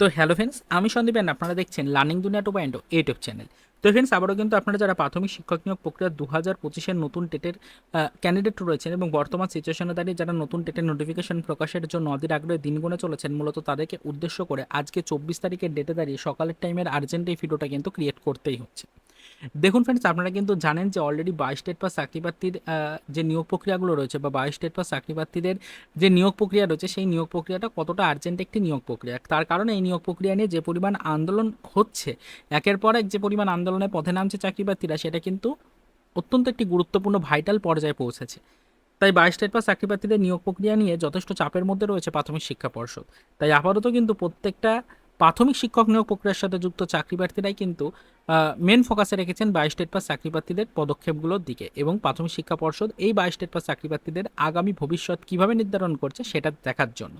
তো hello friends আমি সন্দীপেন আপনারা দেখছেন learning Duniya two point YouTube channel তো ফ্রেন্ডস আবারও কিন্তু আপনারা যারা প্রাথমিক শিক্ষক নিয়োগ প্রক্রিয়া দু হাজার পঁচিশের নতুন টেটের ক্যান্ডিডেট রয়েছেন এবং বর্তমান সিচুয়েশনে দাঁড়িয়ে যারা নতুন টেটের নোটিফিকেশন প্রকাশের জন্য অধীর আগ্রহে দিন গুনে চলেছেন, মূলত তাদেরকে উদ্দেশ্য করে আজকে চব্বিশ তারিখের ডেটে দাঁড়িয়ে সকালের টাইমের আর্জেন্ট এই ভিডিওটা কিন্তু ক্রিয়েট করতেই হচ্ছে। দেখুন ফ্রেন্ডস আপনারা কিন্তু জানেন যে অলরেডি বাইশ স্টেট পাস চাকরিপ্রার্থীর আহ, যে নিয়োগ প্রক্রিয়াগুলো রয়েছে বা বাইশ স্টেট পাস চাকরিপ্রার্থীদের যে নিয়োগ প্রক্রিয়া রয়েছে সেই নিয়োগ প্রক্রিয়াটা কতটা আর্জেন্ট একটি নিয়োগ প্রক্রিয়া? তার কারণে এই নিয়োগ প্রক্রিয়া নিয়ে যে পরিমাণ আন্দোলন হচ্ছে একের পর এক যে পরিমাণ আন্দোলনের পথে নামছে চাকরিপ্রার্থীরা সেটা কিন্তু অত্যন্ত একটি গুরুত্বপূর্ণ ভাইটাল পর্যায়ে পৌঁছেছে। তাই বাইশ স্টেট পাস চাকরিপ্রার্থীদের নিয়োগ প্রক্রিয়া নিয়ে যথেষ্ট চাপের মধ্যে রয়েছে প্রাথমিক শিক্ষা পর্ষদ। তাই আপাতত কিন্তু প্রত্যেকটা প্রাথমিক শিক্ষক নিয়োগ প্রক্রিয়ার সাথে যুক্ত চাকরিপ্রার্থীরাই কিন্তু মেন ফোকাসে রেখেছেন বাইশ স্টেট পাস চাকরিপ্রার্থীদের পদক্ষেপগুলোর দিকে এবং প্রাথমিক শিক্ষা পর্ষদ এই বাইশ স্টেট পাস চাকরিপ্রার্থীদের আগামী ভবিষ্যৎ কীভাবে নির্ধারণ করছে সেটা দেখার জন্য।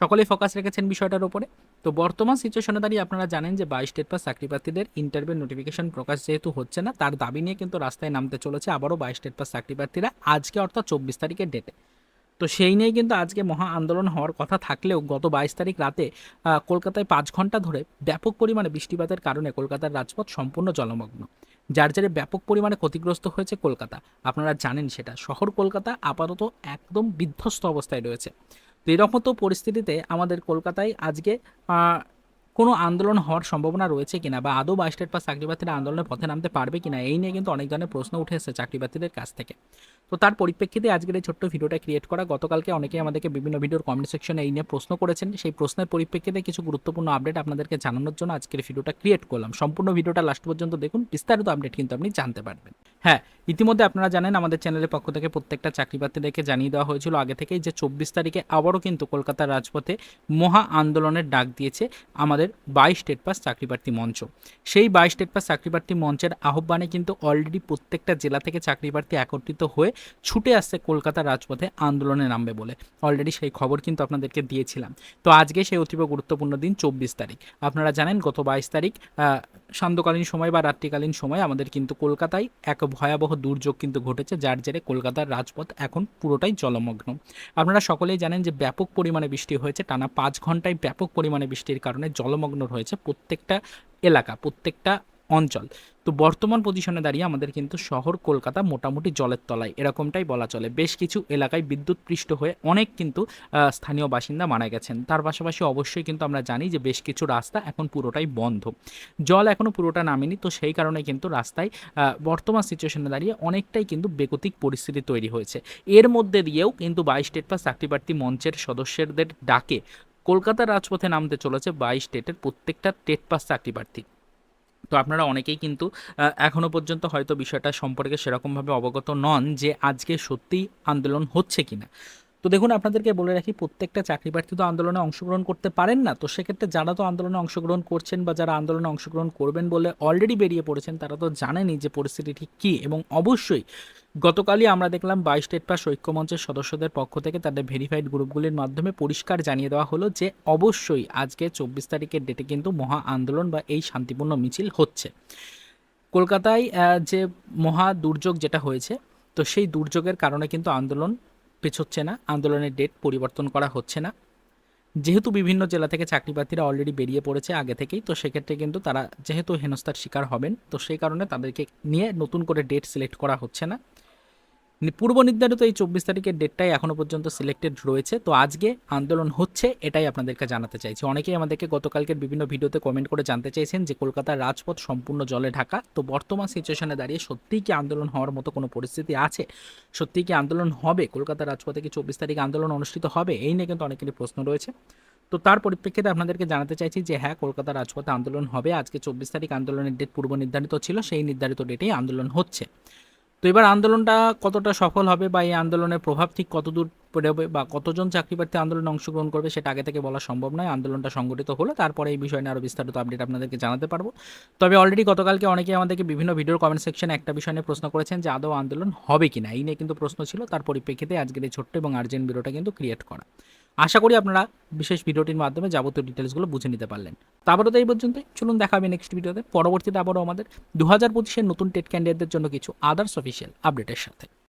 সকলেই ফোকাস রেখেছেন বিষয়টার উপরে। তো বর্তমান সিচুয়েশনে দাঁড়িয়ে আপনারা জানেন যে বাইশ স্টেট পাস চাকরিপ্রার্থীদের ইন্টারভিউ নোটিফিকেশন প্রকাশ যেহেতু হচ্ছে না, তার দাবি নিয়ে কিন্তু রাস্তায় নামতে চলেছে আবারও বাইশ স্টেট পাস চাকরিপ্রার্থীরা আজকে অর্থাৎ চব্বিশ তারিখের ডেটে তো সেই নিয়ে কিন্তু আজকে মহা আন্দোলন হওয়ার কথা থাকলেও গত বাইশ তারিখ রাতে কলকাতায় পাঁচ ঘণ্টা ধরে ব্যাপক পরিমাণে বৃষ্টিপাতের কারণে কলকাতার রাজপথ সম্পূর্ণ জলমগ্ন। যার জেরে ব্যাপক পরিমাণে ক্ষতিগ্রস্ত হয়েছে কলকাতা। আপনারা জানেন সেটা। শহর কলকাতা আপাতত একদম বিধ্বস্ত অবস্থায় রয়েছে। তো এরকম তো পরিস্থিতিতে আমাদের কলকাতায় আজকে কোনো আন্দোলন হওয়ার সম্ভাবনা রয়েছে কিনা বা আদৌ বা স্টেট পাস চাকরিপ্রার্থীরা আন্দোলনের পথে নামতে পারবে কিনা, এই নিয়ে কিন্তু অনেক ধরনের প্রশ্ন উঠে এসেছে চাকরিপ্রার্থীদের কাছ থেকে। তো তার পরিপ্রেক্ষিতে আজকের এই ছোট্ট ভিডিওটা ক্রিয়েট করা, গতকালকে অনেকেই আমাদেরকে বিভিন্ন ভিডিওর কমেন্ট সেকশনে এই নিয়ে প্রশ্ন করেছেন। সেই প্রশ্নের পরিপ্রেক্ষিতে কিছু গুরুত্বপূর্ণ আপডেট আপনাদেরকে জানানোর জন্য আজকের ভিডিওটা ক্রিয়েট করলাম। সম্পূর্ণ ভিডিওটা লাস্ট পর্যন্ত দেখুন, বিস্তারিত আপডেট কিন্তু আপনি জানতে পারবেন। হ্যাঁ ইতিমধ্যে আপনারা জানেন আমাদের চ্যানেলের পক্ষ থেকে প্রত্যেকটা চাকরিপ্রার্থীদেরকে জানিয়ে দেওয়া হয়েছিল। আগে থেকেই যে চব্বিশ তারিখে আবারও কিন্তু কলকাতার রাজপথে মহা আন্দোলনের ডাক দিয়েছে আমাদের বাইশ স্টেট পাস চাকরিপ্রার্থী মঞ্চ। সেই বাইশ স্টেট পাস চাকরিপ্রার্থী মঞ্চের আহ্বানে কিন্তু অলরেডি প্রত্যেকটা জেলা থেকে চাকরিপ্রার্থী একত্রিত হয়ে ছুটে আসছে কলকাতার রাজপথে আন্দোলনে নামবে বলে। অলরেডি সেই খবর কিন্তু আপনাদেরকে দিয়েছিলাম। তো আজকে সেই অতীব গুরুত্বপূর্ণ দিন চব্বিশ তারিখ। আপনারা জানেন গত বাইশ তারিখ সান্ধ্যকালীন সময় বা রাত্রিকালীন সময় আমাদের কিন্তু কলকাতায় এক ভয়াবহ দুর্যোগ কিন্তু ঘটেছে, যার জেরে কলকাতার রাজপথ এখন পুরোটাই জলমগ্ন। আপনারা সকলেই জানেন যে ব্যাপক পরিমাণে বৃষ্টি হয়েছে, টানা পাঁচ ঘন্টায় ব্যাপক পরিমাণে বৃষ্টির কারণে জলমগ্ন রয়েছে প্রত্যেকটা এলাকা, প্রত্যেকটা অঞ্চল। তো বর্তমান পজিশনে দাঁড়িয়ে আমাদের কিন্তু শহর কলকাতা মোটামুটি জলের তলায় এরকমটাই বলা চলে। বেশ কিছু এলাকায় বিদ্যুৎ পৃষ্ঠ হয়ে অনেক কিন্তু স্থানীয় বাসিন্দা মারা গেছেন। তার পাশাপাশি অবশ্যই কিন্তু আমরা জানি যে বেশ কিছু রাস্তা এখন পুরোটাই বন্ধ। জল এখনও পুরোটা নামেনি, তো সেই কারণে কিন্তু রাস্তায় বর্তমান সিচুয়েশনে দাঁড়িয়ে অনেকটাই কিন্তু বেগতিক পরিস্থিতি তৈরি হয়েছে। এর মধ্যে দিয়েও কিন্তু বাইশ স্টেট পাস চাকরিপ্রার্থী মঞ্চের সদস্যদের ডাকে। কলকাতার রাজপথে নামতে চলেছে বাইশ স্টেটের প্রত্যেকটা টেট পাস চাকরিপ্রার্থী তো আপনারা অনেকেই কিন্তু এখনও এখনও পর্যন্ত হয়তো বিষয়টা সম্পর্কে সেরকমভাবে অবগত নন যে আজকে সত্যিই আন্দোলন হচ্ছে কিনা। তো দেখুন, আপনাদেরকে বলে রাখি, প্রত্যেকটা চাকরি প্রার্থী তো আন্দোলনে অংশগ্রহণ করতে পারেন না। তো সেক্ষেত্রে যারা তো আন্দোলনে অংশগ্রহণ করছেন বা যারা আন্দোলনে অংশগ্রহণ করবেন বলে অলরেডি বেরিয়ে পড়েছেন, তারা তো জানেনই যে পরিস্থিতি ঠিক কী এবং অবশ্যই গতকালই আমরা দেখলাম বাইশ স্টেট পাস ঐক্যমঞ্চের সদস্যদের পক্ষ থেকে তাদের ভেরিফাইড গ্রুপগুলির মাধ্যমে পরিষ্কার জানিয়ে দেওয়া হলো যে অবশ্যই আজকে চব্বিশ তারিখের ডেটে কিন্তু মহা আন্দোলন বা এই শান্তিপূর্ণ মিছিল হচ্ছে। কলকাতায় যে মহা দুর্যোগ যেটা হয়েছে, তো সেই দুর্যোগের কারণে কিন্তু আন্দোলন পেছোচ্ছে না, আন্দোলনের ডেট পরিবর্তন করা হচ্ছে না। যেহেতু বিভিন্ন জেলা থেকে চাকরিপ্রার্থীরা অলরেডি বেরিয়ে পড়েছে আগে থেকেই, তো সেক্ষেত্রে কিন্তু তারা যেহেতু হেনস্থার শিকার হবেন, তো সেই কারণে তাদেরকে নিয়ে নতুন করে ডেট সিলেক্ট করা হচ্ছে নি- পূর্ব নির্ধারিত এই চব্বিশ তারিখের ডেটটাই এখনও পর্যন্ত সিলেক্টেড রয়েছে। তো আজকে আন্দোলন হচ্ছে, এটাই আপনাদেরকে জানাতে চাইছি। অনেকেই আমাদেরকে গতকালকের বিভিন্ন ভিডিওতে কমেন্ট করে জানতে চাইছেন যে কলকাতার রাজপথ সম্পূর্ণ জলে ঢাকা। তো বর্তমান সিচুয়েশনে দাঁড়িয়ে সত্যিই কি আন্দোলন হওয়ার মতো কোনো পরিস্থিতি আছে? সত্যিই কি আন্দোলন হবে? কলকাতার রাজপথে কি চব্বিশ তারিখে আন্দোলন অনুষ্ঠিত হবে? এই নিয়ে কিন্তু অনেকেরই প্রশ্ন রয়েছে। তো তার পরিপ্রেক্ষিতে আপনাদেরকে জানাতে চাইছি যে হ্যাঁ কলকাতার রাজপথে আন্দোলন হবে। আজকে চব্বিশ তারিখ আন্দোলনের ডেট পূর্ব নির্ধারিত ছিল, সেই নির্ধারিত ডেটেই আন্দোলন হচ্ছে। তো এবার আন্দোলনটা কতটা সফল হবে বা এই আন্দোলনের প্রভাব ঠিক কতদূর পড়বে বা কতজন চাকরিপ্রার্থী আন্দোলনে অংশগ্রহণ করবে সেটা আগে থেকে বলা সম্ভব নয়। আন্দোলনটা সংগঠিত হলে, তারপরে এই বিষয় নিয়ে আরও বিস্তারিত আপডেট আপনাদেরকে জানাতে পারব। তবে অলরেডি গতকালকে অনেকে আমাদেরকে বিভিন্ন ভিডিওর কমেন্ট সেকশনে একটা বিষয় নিয়ে প্রশ্ন করেছেন যে, আদৌ আন্দোলন হবে কিনা? এই নিয়ে কিন্তু প্রশ্ন ছিল। তার পরিপ্রেক্ষিতে আজকের এই ছোট্ট এবং আর্জেন্ট ভিডিওটা কিন্তু ক্রিয়েট করা। আশা করি আপনারা বিশেষ ভিডিওটির মাধ্যমে যাবতীয় ডিটেলসগুলো বুঝে নিতে পারলেন। তারপরে তো এই পর্যন্তই। চলুন দেখা হবে নেক্সট ভিডিওতে পরবর্তীতে আবারও আমাদের দু হাজার পঁচিশের নতুন টেট ক্যান্ডিডেটদের জন্য কিছু আদার্স অফিসিয়াল আপডেটের সাথে।